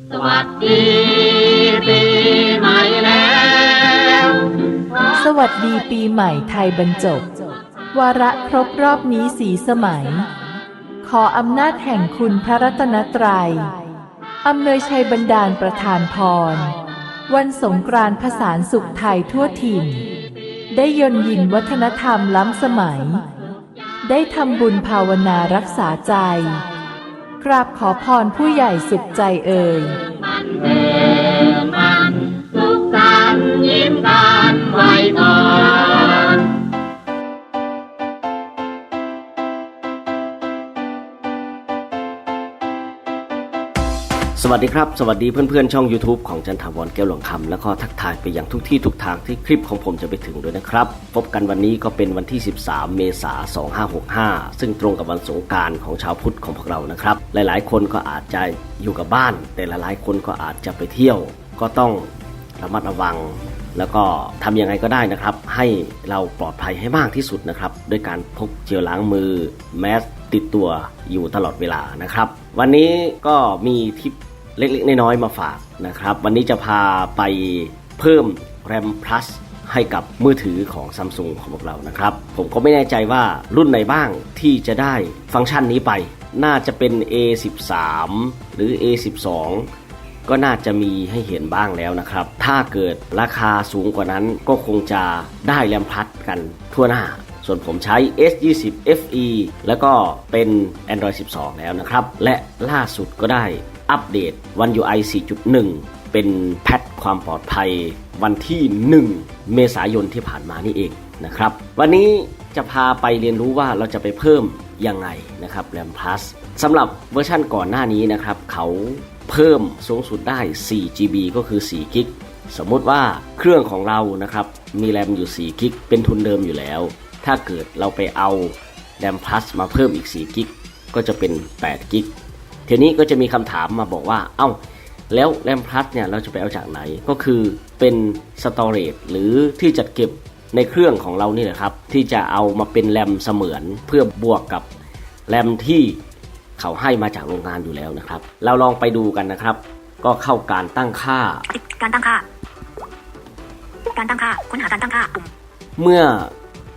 สวัสดีปีใหม่แล้ว สวัสดีปีใหม่ไทยบรรจบ วาระครบรอบนี้สีสมัย ขออำนาจแห่งคุณพระรัตนตรัยอำนวยชัยบันดาลประทานพร วันสงกรานต์ผสานสุขไทยทั่วถิ่น ได้ยนยินวัฒนธรรมล้ำสมัย ได้ทำบุญภาวนารักษาใจ กราบขอพรผู้ใหญ่สุขใจเอ่ยมันเดิมมันสุขสันต์ยิ้มกันไว้ก่อน สวัสดีครับ สวัสดีเพื่อนๆ ช่อง YouTube ของจันทาวรแก้วหลวงคำแล้วก็ทักทายไปยังทุกที่ทุกทางที่คลิปของผมจะไปถึงด้วยนะครับ พบกันวันนี้ก็เป็นวันที่ 13 เมษายน 2565 ซึ่งตรงกับวันสงการของชาวพุทธของพวกเรานะครับ หลายๆ คนก็อาจจะอยู่กับบ้าน แต่หลายๆคนก็อาจจะไปเที่ยว ก็ต้องระมัดระวัง แล้วก็ทำยังไงก็ได้นะครับ ให้เราปลอดภัยให้มากที่สุดนะครับด้วยการพกเจลล้างมือแมสติดตัวอยู่ตลอดเวลานะครับ วันนี้ก็มีทิป เล็กๆ น้อยๆ มาฝากนะครับ วันนี้จะพาไปเพิ่ม RAM Plus ให้กับมือถือของ Samsung ของพวกเรานะครับ ผมก็ไม่แน่ใจว่ารุ่นไหนบ้างที่จะได้ฟังก์ชันนี้ไป น่าจะเป็น A13 หรือ A12 ก็น่าจะมีให้เห็นบ้างแล้วนะครับ ถ้าเกิดราคาสูงกว่านั้นก็คงจะได้แรมพลัสกันทั่วหน้า ส่วนผมใช้ S20 FE แล้วก็เป็น Android 12 แล้วนะครับ และล่าสุดก็ได้ อัปเดต One UI 4.1 เป็นแพทความปลอดภัยวันที่ 1 เมษายนที่ผ่านมานี่เองนะครับ วันนี้จะพาไปเรียนรู้ว่าเราจะไปเพิ่มยังไงนะครับ RAM Plus สำหรับเวอร์ชั่นก่อนหน้านี้นะครับ เขาเพิ่มสูงสุดได้ 4 GB ก็คือ4กิกสมมติว่าเครื่องของเรานะครับมีแรมอยู่4กิกเป็นทุนเดิมอยู่แล้ว ถ้าเกิดเราไปเอาแรม plus มาเพิ่มอีก4กิกก็จะเป็น8กิก ทีนี้ก็จะมีคำถามมาบอกว่า เอ้า แล้วแรม plus เนี่ยเราจะไปเอาจากไหน ก็คือเป็น storage หรือที่จัดเก็บในเครื่องของเรานี่แหละครับ ที่จะเอามาเป็นแรมเสมือนเพื่อบวกกับแรมที่เขาให้มาจากโรงงานอยู่แล้วนะครับ เราลองไปดูกันนะครับ ก็เข้าการตั้งค่าติดการตั้งค่า การตั้งค่า ค้นหาการตั้งค่าปุ่มเมื่อ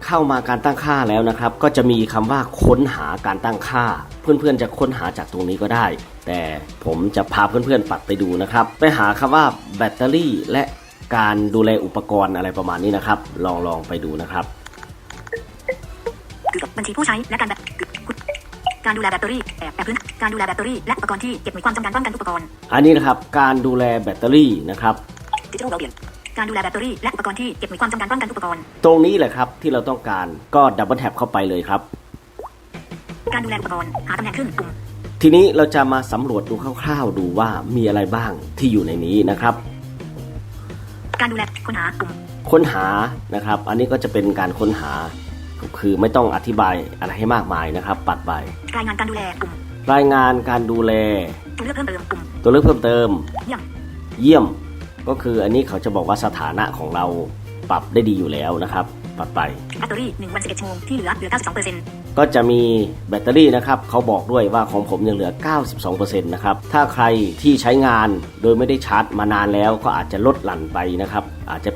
เข้ามาการตั้งค่าแล้วนะครับ ก็จะมีคำว่าค้นหาการตั้งค่า เพื่อนๆจะค้นหาจากตรงนี้ก็ได้ แต่ผมจะพาเพื่อนๆปัดไปดูนะครับ ไปหาคำว่าแบตเตอรี่ และการดูแลอุปกรณ์อะไรประมาณนี้นะครับ ลองลองไปดูนะครับคือบัญชีผู้ใช้และการแบบการดูแลแบตเตอรี่แบบแบบพื้นการดูแลแบตเตอรี่และอุปกรณ์ที่เก็บหน่วยความจำการป้องกันอุปกรณ์ อันนี้นะครับการดูแลแบตเตอรี่นะครับดิจิทัลเบลเบียน การดูแลแบตเตอรี่และอุปกรณ์ที่เก็บหน่วยความจำการป้องกันอุปกรณ์ ตรงนี้แหละครับที่เราต้องการก็ดับเบิลแท็บเข้าไปเลยครับ การดูแลอุปกรณ์หาตำแหน่งขึ้นปุ่มทีนี้เราจะมาสำรวจดูคร่าวๆดูว่ามีอะไรบ้างที่อยู่ในนี้นะครับ การดูแลค้นหาปุ่มค้นหานะครับ อันนี้ก็จะเป็นการค้นหา คือไม่ต้องอธิบายอะไรให้มากมายนะครับ ปัดไปรายงานการดูแลปุ่มรายงานการดูแลตัวเลือกเพิ่มเติมปุ่มตัวเลือกเพิ่มเติม เยี่ยม เยี่ยม ก็คืออันนี้เขาจะบอกว่าสถานะของเราปรับได้ดีอยู่แล้วนะครับปัดไปแบตเตอรี่1วัน11ชั่วโมงที่เหลือเหลือ 92เปอร์เซ็นต์ก็จะมีแบตเตอรี่นะครับเขาบอกด้วยว่าของผมยังเหลือ 92%นะครับถ้าใครที่ใช้งานโดยไม่ได้ชาร์จมานานแล้วก็อาจจะลดหลั่นไปนะครับอาจจะ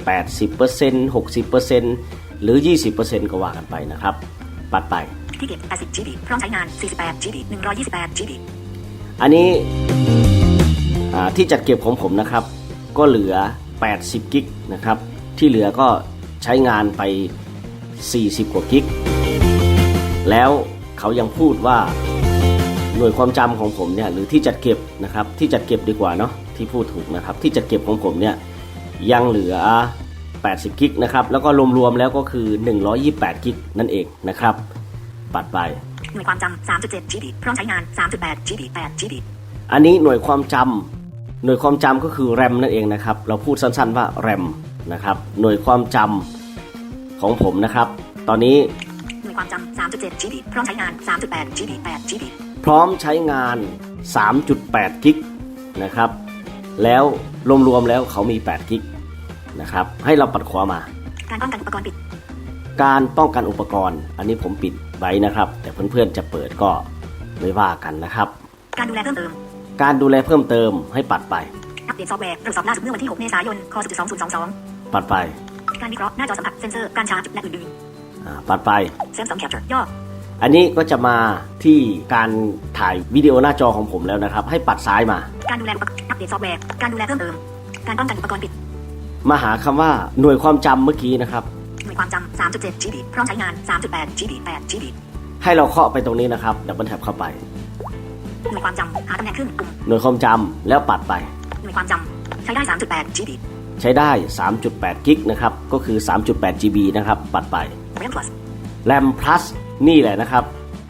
80% 60%หรือ 20%ก็ว่ากันไปนะครับปัดไปที่เก็บ80 GB พร้อมใช้งาน 48 GB 128 GB อันนี้อ่าที่จัดเก็บของผมนะครับ ก็เหลือ 80 กิกนะครับ ที่เหลือก็ใช้งานไป 40 กว่ากิก แล้วเขายังพูดว่าหน่วยความจำของผมเนี่ยหรือที่จัดเก็บนะครับที่จัดเก็บดีกว่าเนาะที่พูดถูกนะครับ ที่จัดเก็บของผมเนี่ยยังเหลือ 80 กิกนะครับแล้วก็รวมๆแล้วก็คือ 128 กิกนั่นเองนะครับ ปัดไปหน่วยความจำ3.7 GB พร้อมใช้งาน 3.8 GB 8 GB อันนี้หน่วยความจำ หน่วยความจำก็คือแรมนั่นเองนะครับ เราพูดสั้นๆว่าแรมนะครับ หน่วยความจำของผมนะครับ ตอนนี้หน่วยความจำ3.7 GB พร้อมใช้งาน 3.8 GB 8 GB พร้อมใช้งาน 3.8 กิกนะครับ แล้วรวมๆแล้วเขามี 8 กิกนะครับ ให้เราปัดขวามา การป้องกันอุปกรณ์ปิด การป้องกันอุปกรณ์ อันนี้ผมปิดไว้นะครับ แต่เพื่อนๆจะเปิดก็ไม่ว่ากันนะครับ การดูแลเพิ่มเติม การดูแลเพิ่มเติมให้ปัดไป อัปเดตซอฟต์แวร์ตรวจสอบล่าสุดเมื่อวันที่ 6 เมษายน คศ2022 ปัดไป การวิเคราะห์หน้าจอสัมผัสเซนเซอร์ การชาร์จและอื่นอ่าปัดไปๆ Samsung Capture ย่ออันนี้ก็จะมาที่การถ่ายวิดีโอหน้าจอของผมแล้วนะครับ ให้ปัดซ้ายมา การดูแลอุปกรณ์อัปเดตซอฟต์แวร์การดูแลเพิ่มเติม การป้องกันอุปกรณ์ปิด มาหาคำว่าหน่วยความจำเมื่อกี้นะครับ หน่วยความจำ3.7 GB พร้อมใช้งาน 3.8 GB 8 GB ให้เราเคาะไปตรงนี้นะครับดับเบิลแท็บเข้าไป หน่วยความจำหาตำแหน่งขึ้นปุ่มหน่วยความจำแล้วปัดไป หน่วยความจำใช้ได้ 3.8 GB ใช้ได้ 3.8 กิกนะครับ ก็คือ 3.8 GB นะครับ ปัดไป RAM Plus RAM Plus นี่แหละนะครับ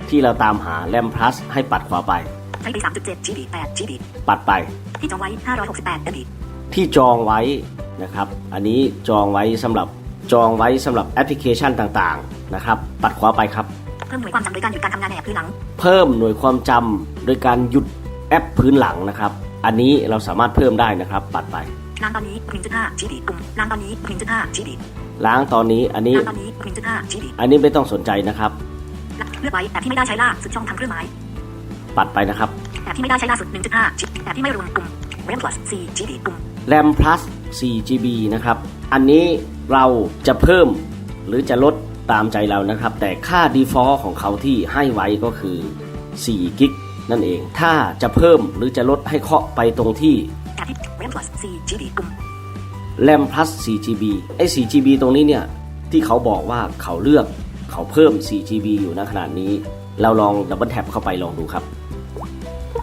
ที่เราตามหา RAM Plus ให้ปัดขวาไป ใช้ไป3.7 GB 8 GB ปัดไป ที่จองไว้ 568 MB ที่จองไว้นะครับ อันนี้จองไว้สำหรับจองไว้สำหรับแอปพลิเคชันต่างๆนะครับ ปัดขวาไปครับ เพิ่มหน่วยความจำโดยการหยุดการทำงานในแอปพื้นหลัง เพิ่มหน่วยความจำโดยการหยุดแอปพื้นหลังนะครับ อันนี้เราสามารถเพิ่มได้นะครับ ปัดไปล้างตอนนี้1.5 GB ปุ่มล้างตอนนี้1.5 GB ล้างตอนนี้อันนี้ล้างตอนนี้1.5 GB อันนี้ไม่ต้องสนใจนะครับเลือกไว้แอปที่ไม่ได้ใช้ล่าสุดช่องทางเครื่องหมายปัดไปนะครับแอปที่ไม่ได้ใช้ล่าสุด1.5 GB แอปที่ไม่รวมปุ่ม RAM Plus 4 GB ปุ่ม RAM Plus 4 GB นะครับ อันนี้เราจะเพิ่มหรือจะลด ตามใจเรานะครับ แต่ค่า default ของเขาที่ให้ไว้ก็คือ4กิกนั่นเอง ถ้าจะเพิ่มหรือจะลดให้เคาะไปตรงที่แอปที่ RAM Plus 4 GB ปุ่ม RAM Plus 4 GB ไอ้ 4 GB ตรงนี้เนี่ย ที่เขาบอกว่าเขาเลือกเขาเพิ่ม 4 GB อยู่ณขนาดนี้ เราลองดับเบิลแท็บเข้าไปลองดูครับ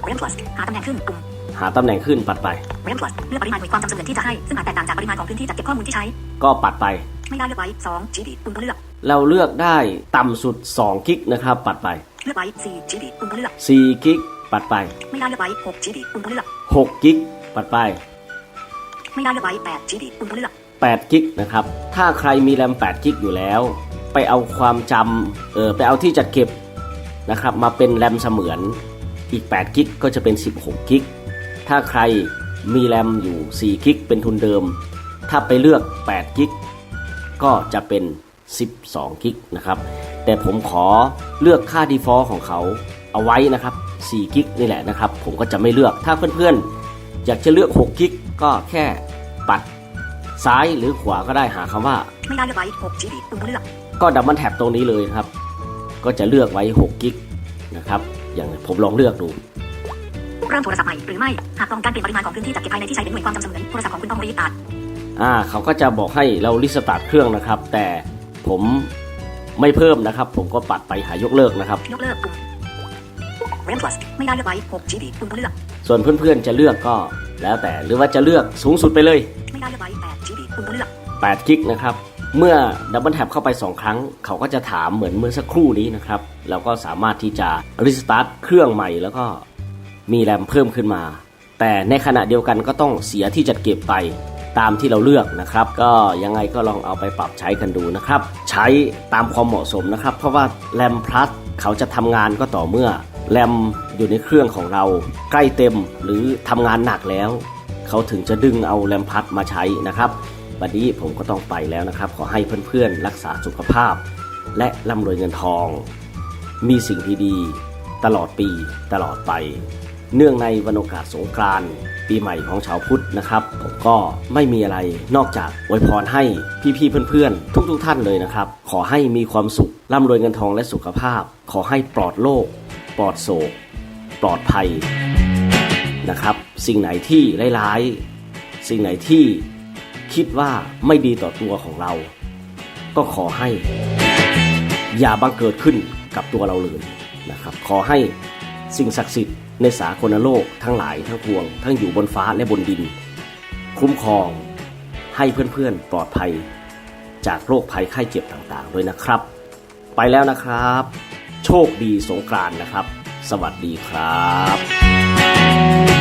RAM Plus หาตำแหน่งขึ้นปุ่มหาตำแหน่งขึ้นปัดไป RAM Plus เลือกปริมาณหน่วยความจำเสมือนที่จะให้ ซึ่งอาจแตกต่างจากปริมาณของพื้นที่จัดเก็บข้อมูลที่ใช้ ก็ปัดไป ไม่ได้เลือกไว้2 GB ปุ่มก็เลือก เราเลือกได้ต่ำสุด 2 กิกนะครับ ปัดไป เลือกไว้4 GB ปุ่มก็เลือก4กิกปัดไป ไม่ได้เลือกไว้6 GB ปุ่มก็เลือก6กิกปัดไป ไม่ได้เลือกไว้8 GB ปุ่มก็เลือก8กิกนะครับ ถ้าใครมีแรม8กิกอยู่แล้ว ไปเอาความจำเออไปเอาที่จัดเก็บนะครับ มาเป็นแรมเสมือนอีก8กิกก็จะเป็น 16กิกถ้าใครมีแรมอยู่4กิกเป็นทุนเดิม ถ้าไปเลือก8กิกก็จะเป็น 12กิกนะครับแต่ผมขอเลือกค่า default ของเขาเอาไว้นะครับ4กิกนี่แหละนะครับ ผมก็จะไม่เลือกถ้าเพื่อนๆ อยากจะเลือก6กิกก็แค่ปัดซ้ายหรือขวาก็ได้หาคำว่า ไม่ได้เลือกไว้6 GB ปุ่มก็เลือก ก็ดับเบิลแท็บตรงนี้เลยครับ ก็จะเลือกไว้6กิกนะครับ อย่างผมลองเลือกดูเริ่มโทรศัพท์ใหม่หรือไม่ หากต้องการเปลี่ยนปริมาณของพื้นที่จัดเก็บภายในที่ใช้เป็นหน่วยความจำเสมือนโทรศัพท์ของคุณต้องรีบตัดอ่าเขาก็จะบอกให้เรารีสตาร์ทเครื่องนะครับ แต่ ผมไม่เพิ่มนะครับ ผมก็ปัดไปหายกเลิกนะครับ ยกเลิกปุ่ม RAM Plus ไม่ได้เลือกไว้6 GB ปุ่มก็เลือก ส่วนเพื่อนๆจะเลือกก็แล้วแต่หรือว่าจะเลือกสูงสุดไปเลย ไม่ได้เลือกไว้8 GB ปุ่มก็เลือก8กิกนะครับ เมื่อดับเบิลแท็บเข้าไป 2 ครั้ง เขาก็จะถามเหมือนเมื่อสักครู่นี้นะครับ เราก็สามารถที่จะรีสตาร์ทเครื่องใหม่แล้วก็มีแรมเพิ่มขึ้นมา แต่ในขณะเดียวกันก็ต้องเสียที่จัดเก็บไป ตามที่เราเลือกนะครับ ก็ยังไงก็ลองเอาไปปรับใช้กันดูนะครับ ใช้ตามความเหมาะสมนะครับ เพราะว่าแรม plus เขาจะทำงานก็ต่อเมื่อแรมอยู่ในเครื่องของเราใกล้เต็มหรือทำงานหนักแล้ว เขาถึงจะดึงเอาแรมพัดมาใช้นะครับวันนี้ผมก็ต้องไปแล้วนะครับ ขอให้เพื่อนๆ รักษาสุขภาพ และร่ำรวยเงินทอง มีสิ่งดีๆตลอดปีตลอดไป เนื่องในวันโอกาสสงกรานต์ปีใหม่ของชาวพุทธนะครับ ผมก็ไม่มีอะไรนอกจากอวยพรให้พี่ๆเพื่อนๆ ทุกๆท่านเลยนะครับ ขอให้มีความสุขร่ำรวยเงินทองและสุขภาพ ขอให้ปลอดโรคปลอดโศก ปลอดภัยนะครับ สิ่งไหนที่ร้ายๆสิ่งไหนที่คิดว่าไม่ดีต่อตัวของเรา ก็ขอให้ อย่าบังเกิดขึ้นกับตัวเราเลยนะครับ ขอให้สิ่งศักดิ์สิทธิ์ ในสากลโลกทั้งหลายทั้งปวง ทั้งอยู่บนฟ้าและบนดิน คุ้มครองให้เพื่อนๆปลอดภัย จากโรคภัยไข้เจ็บต่างๆ ด้วยนะครับ ไปแล้วนะครับ โชคดีสงกรานนะครับ สวัสดีครับ